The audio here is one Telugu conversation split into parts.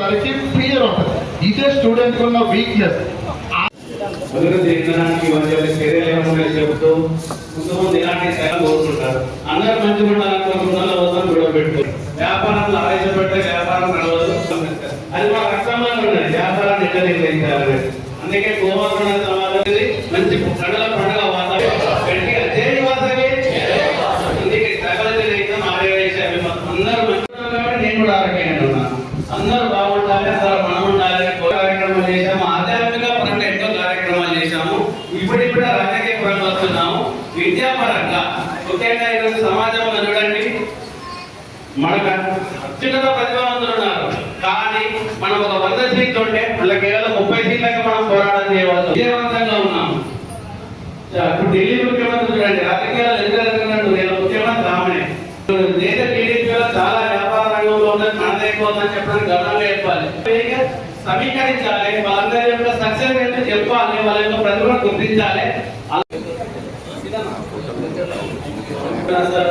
వారికి ఫియర్ ఉంటుంది. ఇదే స్టూడెంట్ ఉన్న వీక్నెస్ అభివృద్ధి చెందడానికి వారి చర్యలు ఏమన్నా చెబుతూ ముందు ముందు ఇలాంటి సేవలు కోరుకుంటారు. అందరూ ఉండాలని ఉండాలనుకుంటున్న వద్దరు కూడా పెట్టు వ్యాపారంలో ఆవేశపడితే వ్యాపారం నడవదు. అది మన రక్తంలో ఉన్నది వ్యాపారాన్ని ఎట్లా నిర్ణయించాలని అందుకే గోవర్ధన సమాజం అనేది మంచి పండుగ పండుగ వాతావరణం గట్టిగా జై వాసవి అందుకే సకల జనహితం ఆర్యవేశ అందరూ మంచి కాబట్టి నేను కూడా ఆరోగ్యంగా ఉన్నాను అందరూ బాగుండాలి అందరూ మనం ఉండాలి కార్యక్రమాలు చేశాము ఆధ్యాత్మిక పరంగా ఎన్నో కార్యక్రమాలు చేశాము ఇప్పుడు ఇప్పుడు రాజకీయ పరంగా వస్తున్నాము విద్యాపరంగా ముఖ్యంగా ఈరోజు సమాజంలో చూడండి మనకు అత్యున్నత ప్రతిభావంతులు ఉన్నారు కానీ మనం ఒక వంద సీట్లు ఉంటే మళ్ళీ కేవలం ముప్పై సీట్లకి మనం పోరాటం చేయవచ్చు విజయవంతంగా ఉన్నాము. ఇప్పుడు ఢిల్లీ ముఖ్యమంత్రి చూడండి రాజకీయాలు ఎందుకు జరుగుతున్నాడు నేను ముఖ్యమంత్రి ఆమె దేశ టీడీపీలో చాలా వ్యాపార రంగంలో ఉన్నది మనదే ఉందని చెప్పడానికి గర్వంగా చెప్పాలి. సమీకరించాలి వాళ్ళందరి యొక్క సక్సెస్ ఏంటో చెప్పాలి వాళ్ళ యొక్క ప్రతిభను గుర్తించాలి. సార్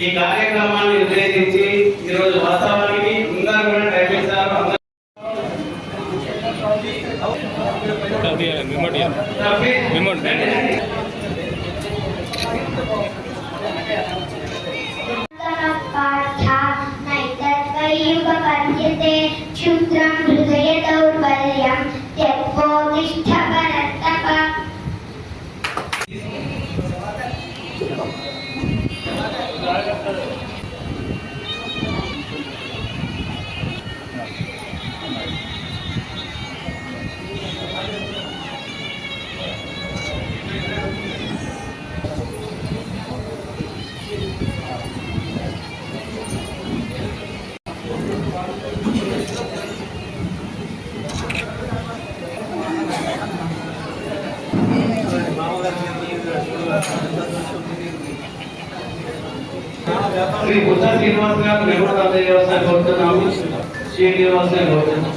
ఈ కార్యక్రమాన్ని ఉద్దేశించి ఈరోజు వాస్తవానికి శ్రీ బుద్ధ శ్రీనివాస్ గారు నెహ్రూ వ్యవస్థ కోరుతున్నాము శ్రీనివాస్ గారు కోరుతున్నాము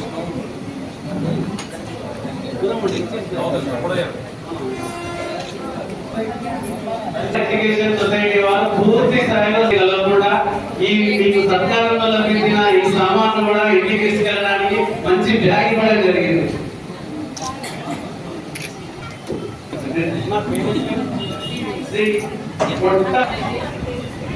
సొసైటీ వారు పూర్తి స్థాయిలో కూడా ఈ మీకు సత్కారంలో లభించిన ఈ సామాన్లు కూడా ఇంటికి తీసుకెళ్ళడానికి మంచి బ్యాగ్ ఇవ్వడం జరిగింది. శ్రీ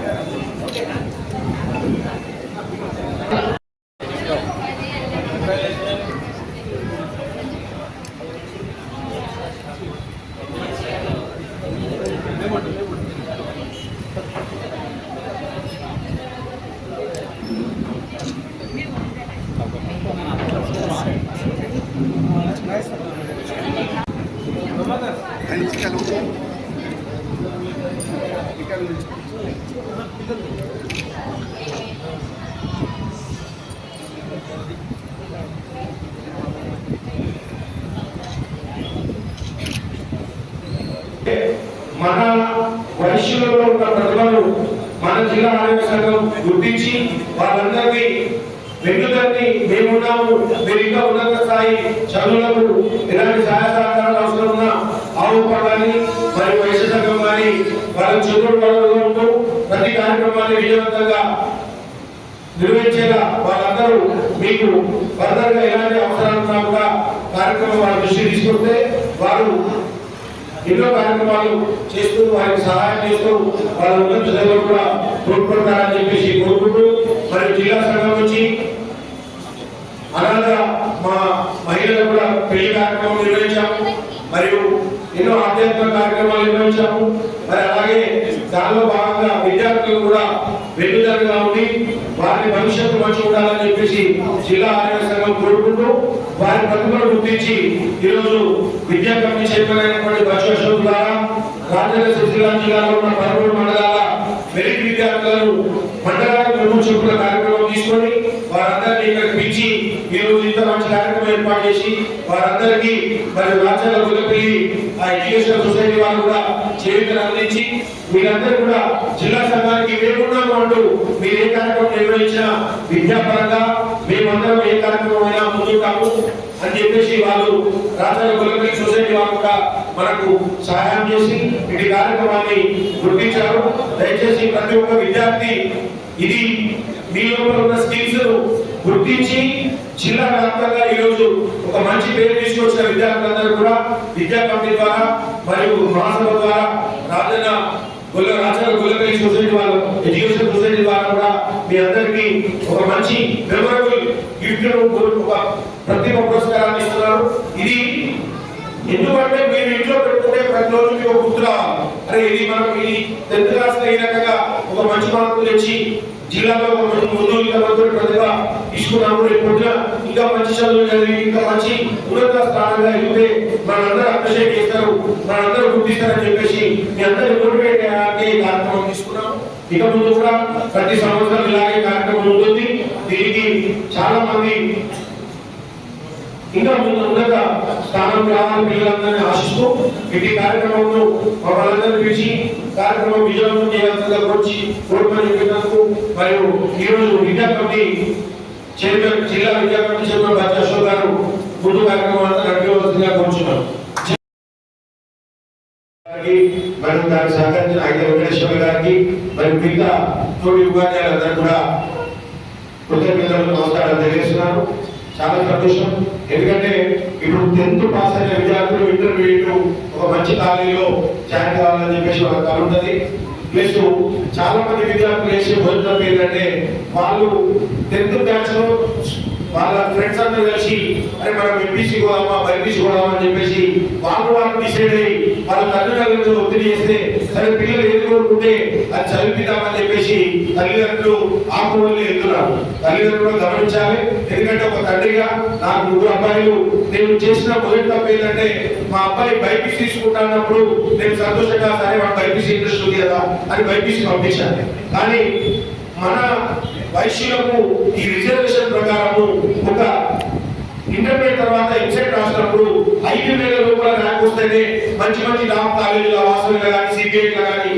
Gracias. గుర్తించి వాళ్ళందరికీ వెంకటని మేమున్నాము. మీరు ఇంకా ఉన్నత స్థాయి చదువులకు ఎలాంటి సహాయ సహకారాలు అవసరం ఉన్నా ఆవు పడాలి మరియు వైశ్య సంఘం కానీ వాళ్ళ చదువుల వాళ్ళలో ఉంటూ ప్రతి కార్యక్రమాన్ని విజయవంతంగా నిర్వహించేలా వాళ్ళందరూ మీకు ఫర్దర్గా ఎలాంటి అవసరాలు ఉన్నా కూడా కార్యక్రమం వాళ్ళ దృష్టి తీసుకుంటే వారు ఎన్నో కార్యక్రమాలు చేస్తూ వారికి సహాయం చేస్తూ వాళ్ళ ఉన్నత చదువులు కూడా తోడ్పడతారని చెప్పేసి కోరుకుంటూ మరి జిల్లా సంఘం నుంచి అనాథ మా మహిళలు కూడా పెళ్ళి కార్యక్రమం నిర్వహించాము మరియు ఎన్నో ఆధ్యాత్మిక కార్యక్రమాలు నిర్వహించాము. మరి అలాగే దానిలో భాగంగా విద్యార్థులు కూడా వెన్నుదరగా ఉండి వారి భవిష్యత్తు మంచి ఉండాలని చెప్పేసి జిల్లా ఆరోగ్య సంఘం కోరుకుంటూ వారి ప్రతిభను గుర్తించి ఈరోజు విద్యా కమిటీ చైర్మన్ అయినటువంటి బచ్చు అశోక్ ద్వారా రాజన్న జిల్లా జిల్లాలో ఉన్న పదమూడు మండలాల మెరిట్ విద్యార్థులను మండలానికి ముందు కార్యక్రమం తీసుకొని వారందరినీ ఇక్కడ పిలిచి ఈ రోజు ఇంత మంచి కార్యక్రమం ఏర్పాటు చేసి వారందరికీ మరి రాజ్యాల గులపల్లి ఆ ఎడ్యుకేషన్ సొసైటీ వాళ్ళు కూడా చేతులు అందించి మీరందరూ కూడా జిల్లా సంఘానికి మేమున్నాము అంటూ మీరు ఏ కార్యక్రమం నిర్వహించినా విద్యాపరంగా మేమందరం ఏ కార్యక్రమం అయినా ముందుంటాము అని చెప్పేసి వాళ్ళు రాజ్యాల గులపల్లి సొసైటీ వాళ్ళు కూడా మనకు సహాయం చేసి ఇటు కార్యక్రమాన్ని గుర్తించారు. దయచేసి ప్రతి ఒక్క విద్యార్థి ఇది మీ లోపల ఉన్న స్కిల్స్ గుర్తించి జిల్లా వ్యాప్తంగా ఈరోజు ఒక మంచి పేరు తీసుకొచ్చిన విద్యార్థులందరూ కూడా విద్యా కమిటీ ద్వారా మరియు మహాసభ ద్వారా రాజన్న గుల్ల రాజన్న గుల్లపల్లి సొసైటీ వాళ్ళు ఎడ్యుకేషన్ సొసైటీ ద్వారా కూడా మీ అందరికీ ఒక మంచి మెమరబుల్ గిఫ్ట్ ఒక ప్రతిభ పురస్కారాన్ని ఇస్తున్నారు. ఇది ఎందుకంటే మీరు ఇంట్లో పెట్టుకుంటే ప్రతి రోజు మీకు ఒక గుర్తు రావాలి అరే ఇది మనం ఇది టెన్త్ క్లాస్లో ఈ రకంగా ఒక మంచి మార్కులు తెచ్చి జిల్లాలో ఒక ముందు ఇంకా మంచి ప్రతిభ తీసుకున్నాము. రేపు ఇంకా మంచి చదువులు చదివి ఇంకా మంచి ఉన్నత స్థానంగా వెళ్తే మనందరూ అప్రిషియేట్ చేస్తారు మనందరూ గుర్తిస్తారని చెప్పేసి మీ అందరూ మోటివేట్ అయ్యాలంటే ఈ కార్యక్రమం తీసుకున్నాం ఇక ముందు కూడా ప్రతి సంవత్సరం ఇలాగే కార్యక్రమం ఉంటుంది. దీనికి చాలా మంది ఇంకా ముందు ఉన్నత స్థానం రావాలని పిల్లలందరినీ ఆశిస్తూ ఇటు కార్యక్రమంలో మమ్మల్ని పిలిచి కార్యక్రమం విజయవంతం చేయాల్సిందిగా వచ్చి కోరుమని చెప్పినందుకు మరియు ఈరోజు రోజు విద్యా కమిటీ చైర్మన్ జిల్లా విద్యా కమిటీ చైర్మన్ బాధ్య అశోక్ గారు ముందు కార్యక్రమం అంతా నడిపవలసిందిగా మరియు దానికి సహకరించిన ఐదు వెంకటేశ్వర గారికి మరియు మిగతా తోటి ఉపాధ్యాయులందరూ కూడా కృతజ్ఞతలు నమస్కారాలు తెలియజేస్తున్నాను చాలా సంతోషం. ఎందుకంటే ఇప్పుడు టెన్త్ పాస్ అయిన విద్యార్థులు ఇంటర్మీడియట్ ఒక మంచి కాలేజీలో జాయిన్ కావాలని చెప్పేసి వాళ్ళకి ఉంటుంది ప్లస్ చాలా మంది విద్యార్థులు వేసే భోజనం ఏంటంటే వాళ్ళు టెన్త్ బ్యాచ్లో వాళ్ళ ఫ్రెండ్స్ అందరూ కలిసి అరే మనం ఎంపీసీ పోదామా? బైపీసీ పోదామా? అని చెప్పేసి వాళ్ళు వాళ్ళు డిసైడ్ అయ్యి వాళ్ళ తల్లిదండ్రులతో ఒత్తిడి చేస్తే సరే పిల్లలు ఏది కోరుకుంటే అది చదివిద్దామని చెప్పేసి తల్లిదండ్రులు ఆకువల్లి ఎత్తున్నారు తల్లిదండ్రులు గమనించాలి. ఎందుకంటే ఒక తండ్రిగా నాకు ముగ్గురు అబ్బాయిలు. నేను చేసిన మొదటి తప్పు ఏంటంటే మా అబ్బాయి బైపీసీ తీసుకుంటున్నప్పుడు నేను సంతోషంగా సరే వాడు బైపీసీ ఇంట్రెస్ట్ ఉంది కదా అని బైపీసీ పంపించాను కానీ మన వైశ్యులకు ఈ రిజర్వేషన్ ప్రకారము ఒక ఇంటర్మీడియట్ తర్వాత ఎగ్జామ్ రాసినప్పుడు ఐదు వేల రూపాయల మంచి మంచి డాక్ కాలేజీల వాసవిలో కానీ సిబిఐలో కానీ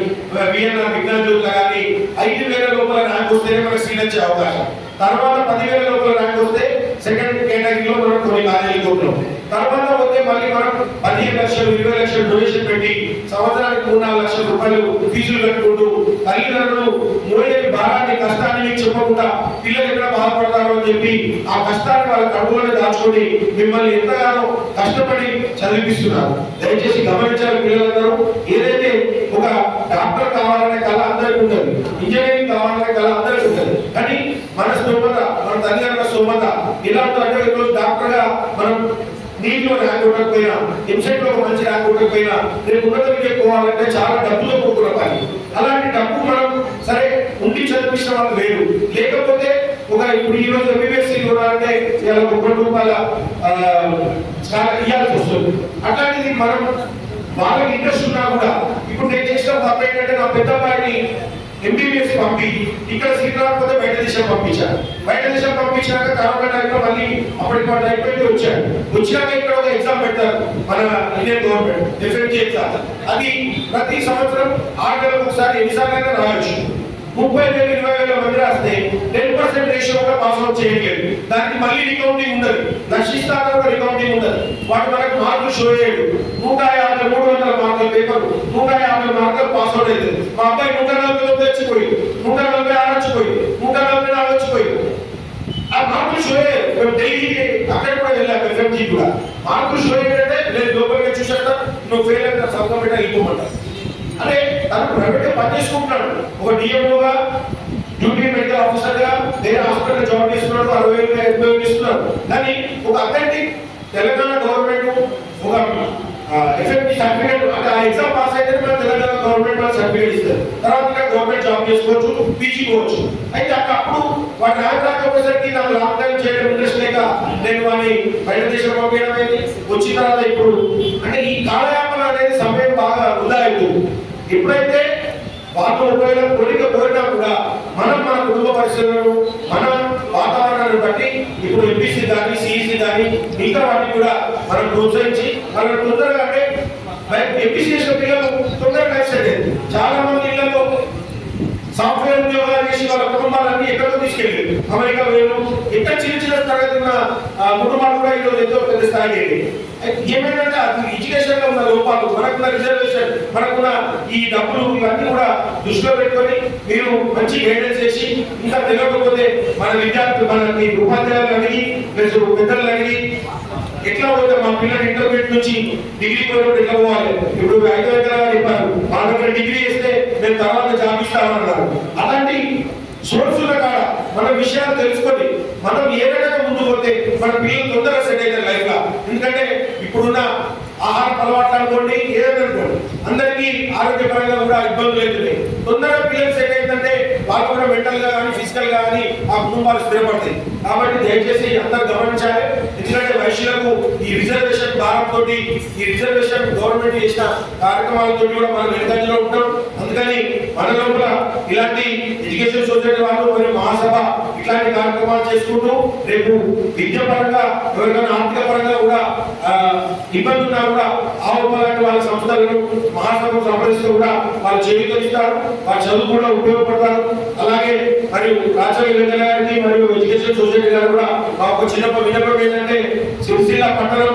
విఎన్ఆర్ విజ్ఞాన జ్యోతిలో కానీ ఐదు వేల లోపల ర్యాంక్ వస్తేనే మనకు సీట్ వచ్చే అవకాశం. తర్వాత పదివేల లోపల ర్యాంక్ వస్తే సెకండ్ కేటగిరీలో మనం కొన్ని కాలేజీలు ఉంటున్నాం తర్వాత పోతే మళ్ళీ మనం పదిహేను లక్షలు ఇరవై లక్షలు డొనేషన్ పెట్టి సంవత్సరానికి మూడు నాలుగు లక్షల రూపాయలు ఫీజులు కట్టుకుంటూ తల్లిదండ్రులు మోయే భారాన్ని కష్టాన్ని మీకు చెప్పకుండా పిల్లలు ఎక్కడ బాధపడతారో అని చెప్పి ఆ కష్టాన్ని వాళ్ళ కడుపులోనే దాచుకొని మిమ్మల్ని ఎంతగానో కష్టపడి చదివిస్తున్నారు దయచేసి గమనించాలి పిల్లలందరూ. ఏదైతే ఒక డాక్టర్ కావాలనే కళ అందరికీ ఉంటుంది ఇంజనీరింగ్ కావాలనే కళ అందరికీ ఉంటుంది కానీ మన స్తోమత మన తల్లిదండ్రుల స్తోమత ఇలా ఉందంటే ఈరోజు డాక్టర్గా మనం నీటిలో ర్యాంక్ ఉండకపోయినా ఎంసెట్లో మంచి ర్యాంక్ ఉండకపోయినా రేపు ఉన్నత విద్య పోవాలంటే చాలా డబ్బుతో కూడుకున్న పని. అలాంటి డబ్బు మనం సరే ఉండి చదివించిన వాళ్ళు వేరు లేకపోతే ఒక ఇప్పుడు ఈ రోజు ఎంబీబీఎస్ అంటే ఇలా ఒక కోటి రూపాయల ఇవ్వాల్సి వస్తుంది. అట్లాంటిది మనం వాళ్ళకి ఇంట్రెస్ట్ ఉన్నా కూడా ఇప్పుడు నేను చేసిన తప్ప ఏంటంటే నా పెద్ద అబ్బాయిని ఎంబీబీఎస్ పంపి ఇక్కడ సీట్ రాకపోతే బయట దేశం పంపించాను బయట దేశం పంపించాక కరోనా టైంలో మళ్ళీ అప్పటికి వాడు అయిపోయింది వచ్చాడు వచ్చినాక ఇక్కడ ఒక ఎగ్జామ్ పెడతారు మన ఇండియన్ గవర్నమెంట్ డిఫరెంట్ ఎగ్జామ్ అది ప్రతి సంవత్సరం ఆరు నెలలకు ఒకసారి ఎన్నిసార్లు అయినా రాయొచ్చు. ముప్పై వేలు ఇరవై వేల మంది రాస్తే టెన్ పర్సెంట్ రేషియో కూడా పాస్ అవుట్ చేయట్లేదు. దానికి మళ్ళీ రికౌంటింగ్ ఉండదు నశిస్తాక రికౌంటింగ్ ఉండదు వాడు మనకు మార్కులు షో చేయడు. నూట యాభై మూడు వందల మార్కుల పేపర్ నూట యాభై మార్కులు పాస్ అవుట్ అవుతుంది మా అబ్బాయి నూట నలభై తొమ్మిది వచ్చిపోయి నూట నలభై ఆరు వచ్చిపోయి నూట నలభై నాలుగు వచ్చిపోయి ఆ మార్కులు షో అయ్యాయి. మేము ఢిల్లీకి అక్కడ కూడా వెళ్ళాము ఎఫ్ఎంజీ కూడా. మార్కులు షో ఏంటంటే నేను లోపలికి చూసేస్తా. నువ్వు ఫెయిల్ అయిన సంతకం పెట్టా వెళ్ళిపోమంటారు తను పని చేసుకుంటున్నాడు ఒక డిఎంఓగా డ్యూటీ మెడికల్ ఆఫీసర్గా వేరే హాస్పిటల్ జాబ్ చేస్తున్నాడు అరవై వేలు ఎనభై వేలు ఇస్తున్నాడు దాన్ని ఒక అథెంటిక్ తెలంగాణ గవర్నమెంట్ ఒక ఎఫెక్ట్ సర్టిఫికేట్ అంటే ఆ ఎగ్జామ్ పాస్ అయితే మన తెలంగాణ గవర్నమెంట్ వాళ్ళు సర్టిఫికేట్ ఇస్తారు. తర్వాత ఇంకా గవర్నమెంట్ జాబ్ చేసుకోవచ్చు పీజీ పోవచ్చు. అయితే అక్కడ అప్పుడు వాటి ర్యాంక్ రాకపోయేసరికి నాకు లాంగ్ టైం చేయడం ఇంట్రెస్ట్ లేక నేను వాడిని బయట దేశం పంపించడం అయింది వచ్చిన తర్వాత ఇప్పుడు. అంటే ఈ కాలయాపన అనేది సమయం బాగా వృధా అవుతుంది ఎప్పుడైతే వాళ్ళు ఒకవేళ కోరిక కోరినా కూడా మనం మన కుటుంబ పరిస్థితులను మన వాతావరణాన్ని బట్టి ఇప్పుడు ఎంపీసీ కానీ సిఈసీ కానీ మిగతా వాటిని కూడా మనం ప్రోత్సహించి మనం తొందరగా అంటే ఎంపీసీ చేసిన పిల్లలు తొందరగా లైఫ్ చాలా అమెరికా వేరు. ఇంకా చిన్న చిన్న తరగతి ఉన్న కుటుంబాలు కూడా ఈరోజు ఎంతో పెద్ద స్థాయి వెళ్ళి ఏమైందంటే ఎడ్యుకేషన్లో ఉన్న లోపాలు మనకున్న రిజర్వేషన్ మనకున్న ఈ డబ్బులు ఇవన్నీ కూడా దృష్టిలో పెట్టుకొని మీరు మంచి గైడెన్స్ చేసి ఇంకా తెలియకపోతే మన విద్యార్థులు మన మీ ఉపాధ్యాయులు అడిగి మీరు పెద్దలు అడిగి ఎట్లా పోతే మా పిల్లలు ఇంటర్మీడియట్ నుంచి డిగ్రీ పోయినప్పుడు ఎట్లా పోవాలి? ఇప్పుడు ఐదు ఎకరాలు చెప్పారు మా దగ్గర డిగ్రీ చేస్తే మేము తర్వాత జాబ్ ఇస్తామన్నారు. అలాంటి సోర్స్ మన విషయాలు తెలుసుకొని మనం ఏ రకంగా ముందు పోతే మన పిల్లలు తొందరగా సెట్ అవుతారు లైఫ్లో. ఎందుకంటే ఇప్పుడున్న ఆహార అలవాట్లు అనుకోండి ఏదైనా అనుకోండి అందరికీ ఆరోగ్యపరంగా కూడా ఇబ్బందులు అవుతున్నాయి తొందరగా పిల్లలు సెట్ అయిందంటే వాళ్ళు కూడా మెంటల్గా కానీ ఫిజికల్గా కానీ ఆ కుటుంబాలు స్థిరపడతాయి. కాబట్టి దయచేసి అందరు గమనించాలి. ఎందుకంటే వైశ్యులకు తోటి ఈ రిజర్వేషన్ గవర్నమెంట్ చేసిన కార్యక్రమాలతో కూడా మనం వెనుకంజలో ఉంటాం. అందుకని మన లోపల ఇలాంటి ఎడ్యుకేషన్ సొసైటీ వాళ్ళు మరియు మహాసభ ఇట్లాంటి కార్యక్రమాలు చేసుకుంటూ రేపు విద్యాపరంగా ఎవరికైనా ఆర్థిక పరంగా కూడా ఇబ్బంది ఉన్నా కూడా ఆవుప వాళ్ళ సంస్థలను మహాసభకు సంప్రదిస్తూ కూడా వాళ్ళు చేయూతనిస్తారు. వాళ్ళ చదువు కూడా ఉపయోగపడతారు. అలాగే మరియు రాజకీయ వెంకయ్య గారికి మరియు ఎడ్యుకేషన్ సొసైటీ గారు కూడా మాకు చిన్నప్ప విన్నపం ఏంటంటే సిరిసిల్ల పట్టణం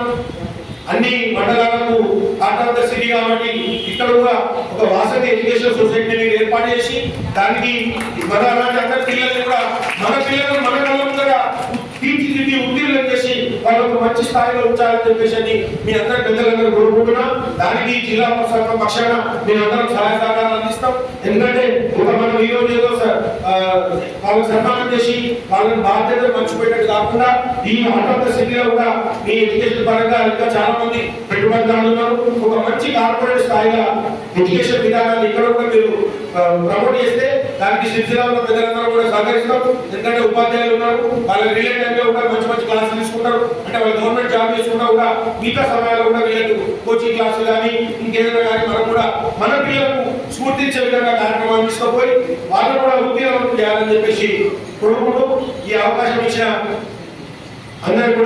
అన్ని మండలాలకు కాంట్రాక్టర్ సిటీ కాబట్టి ఇక్కడ కూడా ఒక వాసతి ఎడ్యుకేషన్ సొసైటీని ఏర్పాటు చేసి దానికి మన అలాంటి అందరి పిల్లల్ని కూడా మన పిల్లలను మన కళ్ళ ముందర తీర్చిదిద్ది ఉత్తీర్ణం చేసి వాళ్ళకు మంచి స్థాయిలో ఉంచాలని చెప్పేసి అని మీ అందరి పెద్దలందరూ కోరుకుంటున్నాం. దానికి జిల్లా సంఘం పక్షాన మేము అందరం సహాయ సహకారాలు అందిస్తాం. ఎందుకంటే ఒక మనం ఈ రోజు ఏదో వాళ్ళకి సన్మానం చేసి వాళ్ళని బాధ్యతలు మర్చిపోయేటట్టు కాకుండా ఈ ఆటోట సిటీలో కూడా మీ ఎడ్యుకేషన్ పరంగా ఇంకా చాలా మంది పెట్టుబడిదారులు ఉన్నారు. ఒక మంచి కార్పొరేట్ స్థాయిగా ఎడ్యుకేషన్ విధానాన్ని ఇక్కడ కూడా మీరు ప్రమోట్ చేస్తే దానికి సిరిసిల్లాలో ప్రజలందరూ కూడా సహకరిస్తారు. ఎందుకంటే ఉపాధ్యాయులు ఉన్నారు వాళ్ళ రిలేట్ టైంలో కూడా మంచి మంచి క్లాసులు తీసుకుంటారు. అంటే వాళ్ళు గవర్నమెంట్ జాబ్ చేసుకున్నా కూడా మిగతా సమయాల్లో కూడా వీళ్ళకు కోచింగ్ క్లాసులు కానీ ఇంకేదైనా కానీ మనం కూడా మన పిల్లలకు స్ఫూర్తించే విధంగా కార్యక్రమాలు తీసుకుపోయి వాళ్ళు కూడా ఉద్యోగం చేయాలని చెప్పేసి కోరుకుంటూ ఈ అవకాశం ఇచ్చిన అందరికీ కూడా